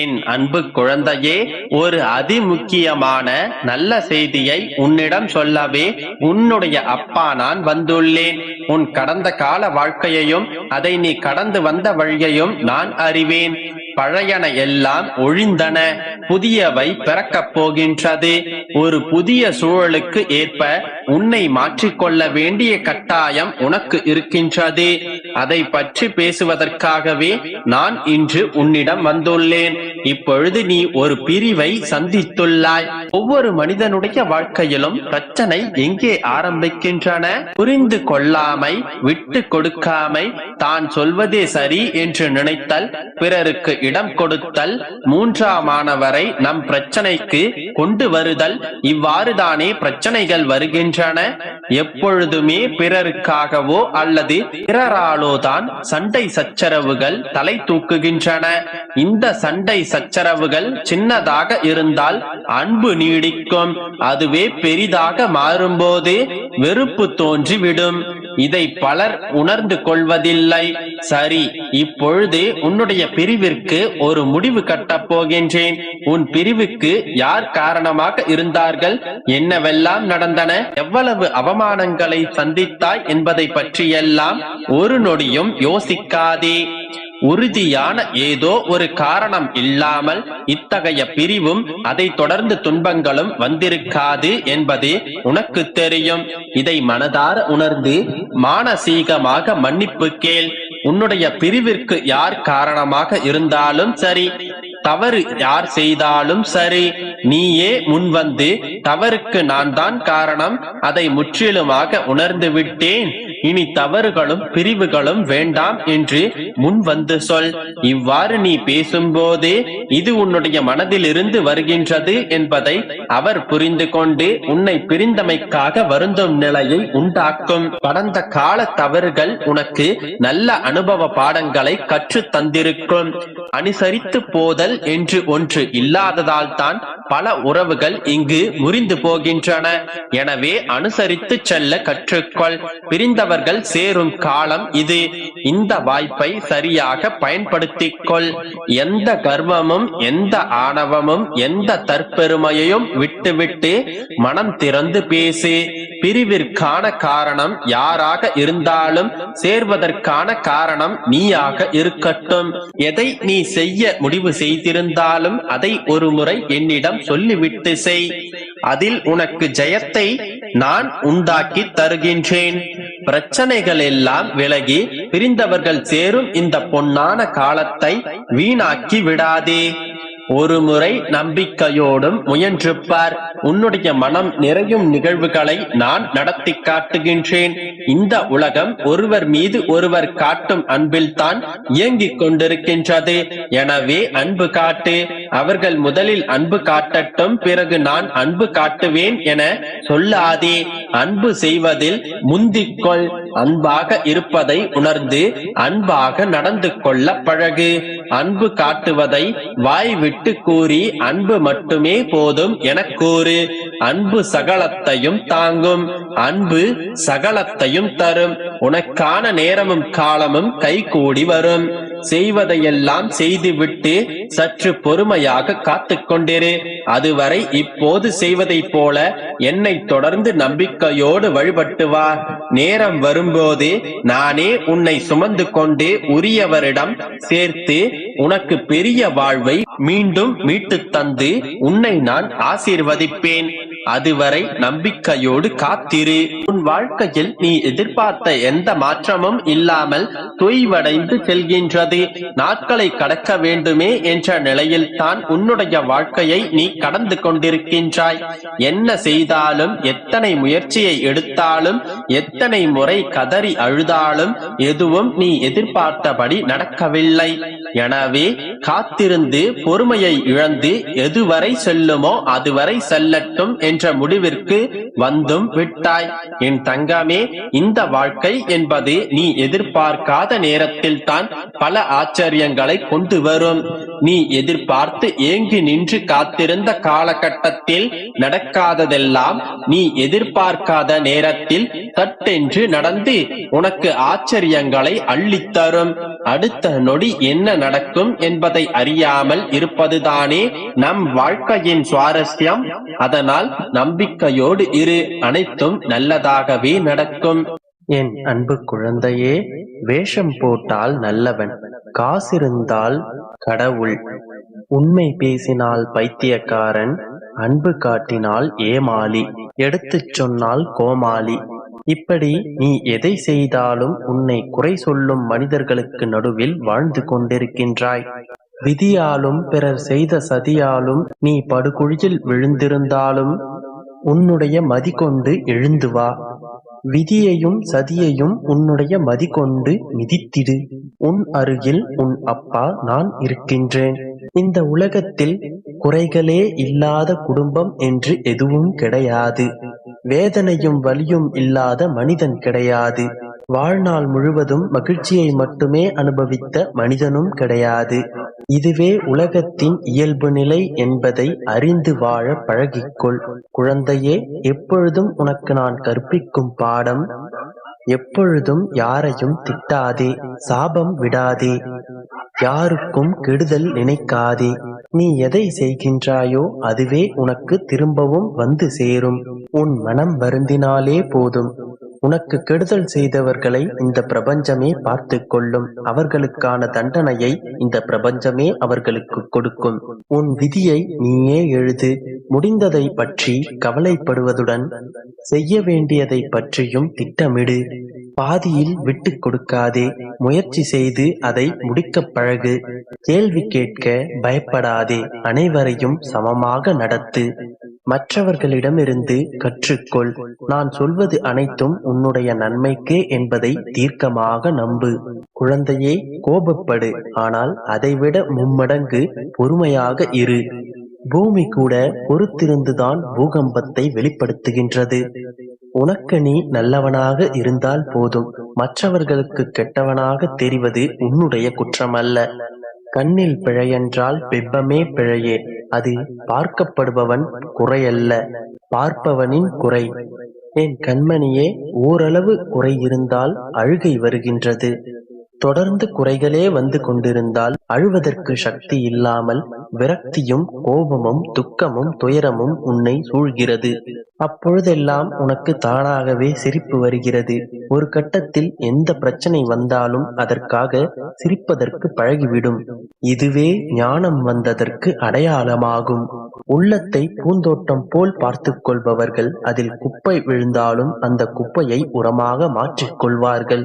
என் அன்பு குழந்தையே ஒரு அதிமுக்கியமான நல்ல செய்தியை உன்னிடம் சொல்லவே உன்னுடைய அப்பா நான் வந்துள்ளேன். உன் கடந்த கால வாழ்க்கையையும் அதை நீ கடந்து வந்த வழியையும் நான் அறிவேன். பழையன எல்லாம் ஒழிந்தன புதியவை பிறக்கப் போகின்றது. ஒரு புதிய சூழலுக்கு ஏற்ப உன்னை மாற்றிக்கொள்ள வேண்டிய கட்டாயம் உனக்கு இருக்கின்றது. அதை பற்றி பேசுவதற்காகவே நான் இன்று உன்னிடம் வந்துள்ளேன். இப்பொழுது நீ ஒரு பிரிவை சந்தித்துள்ளாய். ஒவ்வொரு மனிதனுடைய வாழ்க்கையிலும் பிரச்சனை எங்கே ஆரம்பிக்கின்றன? புரிந்து கொள்ளாமை விட்டு கொடுக்காமை தான் சொல்வதே சரி என்று நினைத்தல் பிறருக்கு இடம் கொடுத்தல் மூன்றாமானவரை நம் பிரச்சனைக்கு கொண்டு வருதல் இவ்வாறுதானே பிரச்சனைகள் வருகின்றன? எப்பொழுதுமே பிறருக்காகவோ அல்லது பிறராலோ தான் சண்டை சச்சரவுகள் தலை தூக்குகின்றன. இந்த சண்டை சச்சரவுகள் சின்னதாக இருந்தால் அன்பு நீ நீடிக்கும் அதுவே பெரிதாக மாறும்போது வெறுப்பு தோன்றிவிடும். இதை பலர் உணர்ந்து கொள்வதில்லை. சரி இப்பொழுது உன்னுடைய பிரிவிற்கு ஒரு முடிவு கட்டப் போகின்றேன். உன் பிரிவுக்கு யார் காரணமாக இருந்தார்கள்? என்னவெல்லாம் நடந்தன? எவ்வளவு அவமானங்களை சந்தித்தாய் என்பதை பற்றியெல்லாம் ஒரு நொடியும் யோசிக்காதே. உறுதியான ஏதோ ஒரு காரணம் இல்லாமல் இத்தகைய பிரிவும் அதை தொடர்ந்து துன்பங்களும் வந்திருக்காது என்பது உனக்கு தெரியும். இதை மனதார உணர்ந்து மானசீகமாக மன்னிப்பு கேள். உன்னுடைய பிரிவிற்கு யார் காரணமாக இருந்தாலும் சரி தவறு யார் செய்தாலும் சரி நீயே முன்வந்து தவறுக்கு நான் தான் காரணம். அதை முற்றிலுமாக உணர்ந்து விட்டேன். இனி தவறுகளும் பிரிவுகளும் வேண்டாம் என்று முன் வந்து சொல். இவ்வாறு நீ பேசும்போது இது உன்னுடைய மனதில் இருந்து வருகின்றது என்பதை அவர் புரிந்து கொண்டு உன்னை பிரிந்தமைக்காக வருந்தும் நிலையை உண்டாக்கும். கடந்த கால தவறுகள் உனக்கு நல்ல அனுபவ பாடங்களை கற்று தந்திருக்கும். அனுசரித்து போதல் என்று ஒன்று இல்லாததால் தான் பல உறவுகள் இங்கு முறிந்து போகின்றன. எனவே அனுசரித்து செல்ல கற்றுக்கொள். பிரிந்த பிரிந்தவர்கள் சேரும் காலம் இது. இந்த வாய்ப்பை சரியாக பயன்படுத்திக் கொள் எந்த கர்வமும் எந்த ஆணவமும் எந்த தற்பெருமையையும் விட்டுவிட்டு மனம் திறந்து பேசு. பிரிவிற்கான காரணம் யாராக இருந்தாலும் சேர்வதற்கான காரணம் நீயாக இருக்கட்டும். எதை நீ செய்ய முடிவு செய்திருந்தாலும் அதை ஒரு முறை என்னிடம் சொல்லிவிட்டு செய். அதில் உனக்கு ஜெயத்தை நான் உண்டாக்கி தருகின்றேன். பிரச்சனைகள் எல்லாம் விலகி பிரிந்தவர்கள் சேரும் இந்த பொன்னான காலத்தை வீணாக்கி விடாதே. ஒரு முறை நம்பிக்கையோடும் முயன்று பார் உன்னுடைய மனம் நிறையும் நிகழ்வுகளை நான் நடத்தி காட்டுகின்றேன். இந்த உலகம் ஒருவர் மீது ஒருவர் காட்டும் அன்பில்தான் இயங்கிக் கொண்டிருக்கின்றது. எனவே அன்பு காட்டு. அவர்கள் முதலில் அன்பு காட்டட்டும் பிறகு நான் அன்பு காட்டுவேன் என சொல்லாதே. அன்பு செய்வதில் முந்திக்கொள். அன்பாக இருப்பதை உணர்ந்து அன்பாக நடந்து கொள்ள பழகு. அன்பு காட்டுவதை வாய் விட்டு கூறி அன்பு மட்டுமே போதும் என கூறு. அன்பு சகலத்தையும் தாங்கும். அன்பு சகலத்தையும் தரும். உனக்கான நேரமும் காலமும் கைகூடி வரும். செய்வதையெல்லாம் செய்துவிட்டு சற்று பொறுமையாக காத்து கொண்டிரு அதுவரை இப்போது செய்வதைப் போல என்னை தொடர்ந்து நம்பிக்கையோடு வழிபட்டு வா. நேரம் வரும்போது நானே உன்னை சுமந்து கொண்டு உரியவரிடம் சேர்த்து உனக்கு பெரிய வாழ்வை மீண்டும் மீட்டு தந்து உன்னை நான் ஆசீர்வதிப்பேன். அதுவரை நம்பிக்கையோடு காத்திரு. உன் வாழ்க்கையில் நீ எதிர்பார்த்த எந்த மாற்றமும் இல்லாமல் தொய்வடைந்து செல்கின்றது. நாட்களை கடக்க வேண்டுமே என்ற நிலையில் தான் உன்னுடைய வாழ்க்கையை நீ கடந்து கொண்டிருக்கின்றாய். என்ன செய்தாலும் எத்தனை முயற்சியை எடுத்தாலும் எத்தனை முறை கதறி அழுதாலும் எதுவும் நீ எதிர்பார்த்தபடி நடக்கவில்லை. எனவே காத்திருந்து பொறுமையை இழந்து எதுவரை செல்லுமோ அதுவரை செல்லட்டும் என்ற முடிவிற்கு வந்தும் விட்டாய். என் தங்கமே இந்த வாழ்க்கை என்பது நீ எதிர்பார்க்காத நேரத்தில் தான் பல ஆச்சரியங்களை கொண்டு வரும். நீ எதிர்பார்த்து ஏங்கி நின்று காத்திருந்த காலகட்டத்தில் நடக்காததெல்லாம் நீ எதிர்பார்க்காத நேரத்தில் தட்டென்று நடந்து உனக்கு ஆச்சரியங்களை அள்ளித்தரும். அடுத்த நொடி என்ன நடக்கும் என்பதை அறியாமல் இருப்பதுதானே நம் வாழ்க்கையின் சுவாரஸ்யம்? அதனால் நம்பிக்கையோடு இரு அனைத்தும் நல்லதாகவே நடக்கும். என் அன்பு குழந்தையே வேஷம் போட்டால் நல்லவன் காசிருந்தால் கடவுள். உண்மை பேசினால் பைத்தியக்காரன் அன்பு காட்டினால் ஏமாளி எடுத்துச் சொன்னால் கோமாளி. இப்படி நீ எதை செய்தாலும் உன்னை குறை சொல்லும் மனிதர்களுக்கு நடுவில் வாழ்ந்து கொண்டிருக்கின்றாய். விதியாலும் பிறர் செய்த சதியாலும் நீ படுகுழியில் விழுந்திருந்தாலும் உன்னுடைய மதி கொண்டு எழுந்து வா. விதியையும் சதியையும் உன்னுடைய மதி கொண்டு மிதித்திடு. உன் அருகில் உன் அப்பா நான் இருக்கின்றேன். இந்த உலகத்தில் குறைகளே இல்லாத குடும்பம் என்று எதுவும் கிடையாது. வேதனையும் வலியும் இல்லாத மனிதன் கிடையாது. வாழ்நாள் முழுவதும் மகிழ்ச்சியை மட்டுமே அனுபவித்த மனிதனும் கிடையாது. இதுவே உலகத்தின் இயல்பு நிலை என்பதை அறிந்து வாழ பழகிக்கொள். குழந்தையே எப்பொழுதும் உனக்கு நான் கற்பிக்கும் பாடம் எப்பொழுதும் யாரையும் திட்டாதே சாபம் விடாதே யாருக்கும் கெடுதல் நினைக்காதே. நீ எதை செய்கின்றாயோ அதுவே உனக்கு திரும்பவும் வந்து சேரும். உன் மனம் வருந்தினாலே போதும். உனக்கு கெடுதல் செய்தவர்களை இந்த பிரபஞ்சமே பார்த்து கொள்ளும். அவர்களுக்கான தண்டனையை இந்த பிரபஞ்சமே அவர்களுக்கு கொடுக்கும். உன் விதியை நீயே எழுது. முடிந்ததை பற்றி கவலைப்படுவதுடன் செய்ய வேண்டியதை பற்றியும் திட்டமிடு. பாதியில் விட்டு கொடுக்காதே. முயற்சி செய்து அதை முடிக்க பழகு. கேள்வி கேட்க பயப்படாதே. அனைவரையும் சமமாக நடத்து. மற்றவர்களிடமிருந்து கற்றுக்கொள். நான் சொல்வது அனைத்தும் உன்னுடைய நன்மைக்கே என்பதை தீர்க்கமாக நம்பு. குழந்தையே கோபப்படு. ஆனால் அதைவிட மும்மடங்கு பொறுமையாக இரு. பூமி கூட பொறுத்திருந்துதான் பூகம்பத்தை வெளிப்படுத்துகின்றது. உனக்கு நீ நல்லவனாக இருந்தால் போதும். மற்றவர்களுக்கு கெட்டவனாக தெரிவது உன்னுடைய குற்றமல்ல. கண்ணில் பிழையென்றால் பிம்பமே பிழையே. அது பார்க்கப்படுபவன் குறையல்ல. பார்ப்பவனின் குறை. என் கண்மணியே ஓரளவு குறை இருந்தால் அழுகை வருகின்றது. தொடர்ந்து குறைகளே வந்து கொண்டிருந்தால் அழுவதற்கு சக்தி இல்லாமல் விரக்தியும் கோபமும் துக்கமும் துயரமும் உன்னை சூழ்கிறது. அப்பொழுதெல்லாம் உனக்கு தானாகவே சிரிப்பு வருகிறது. ஒரு கட்டத்தில் எந்த பிரச்சனை வந்தாலும் அதற்காக சிரிப்பதற்கு பழகிவிடும். இதுவே ஞானம் வந்ததற்கு அடையாளமாகும். உள்ளத்தை பூந்தோட்டம் போல் பார்த்து கொள்பவர்கள் அதில் குப்பை விழுந்தாலும் அந்த குப்பையை உரமாக மாற்றிக் கொள்வார்கள்.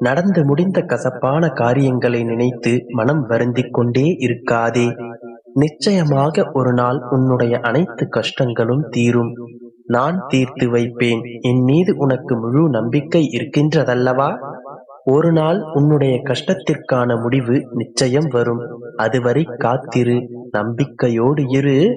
நடந்து முடிந்த கசப்பான காரியங்களை நினைத்து மனம் வருந்திக் கொண்டே இருக்காதே. நிச்சயமாக ஒரு நாள் உன்னுடைய அனைத்து கஷ்டங்களும் தீரும். நான் தீர்த்து வைப்பேன். என் மீது உனக்கு முழு நம்பிக்கை இருக்கின்றதல்லவா? ஒரு நாள் உன்னுடைய கஷ்டத்திற்கான முடிவு நிச்சயம் வரும். அதுவரை காத்திரு. நம்பிக்கையோடு இரு.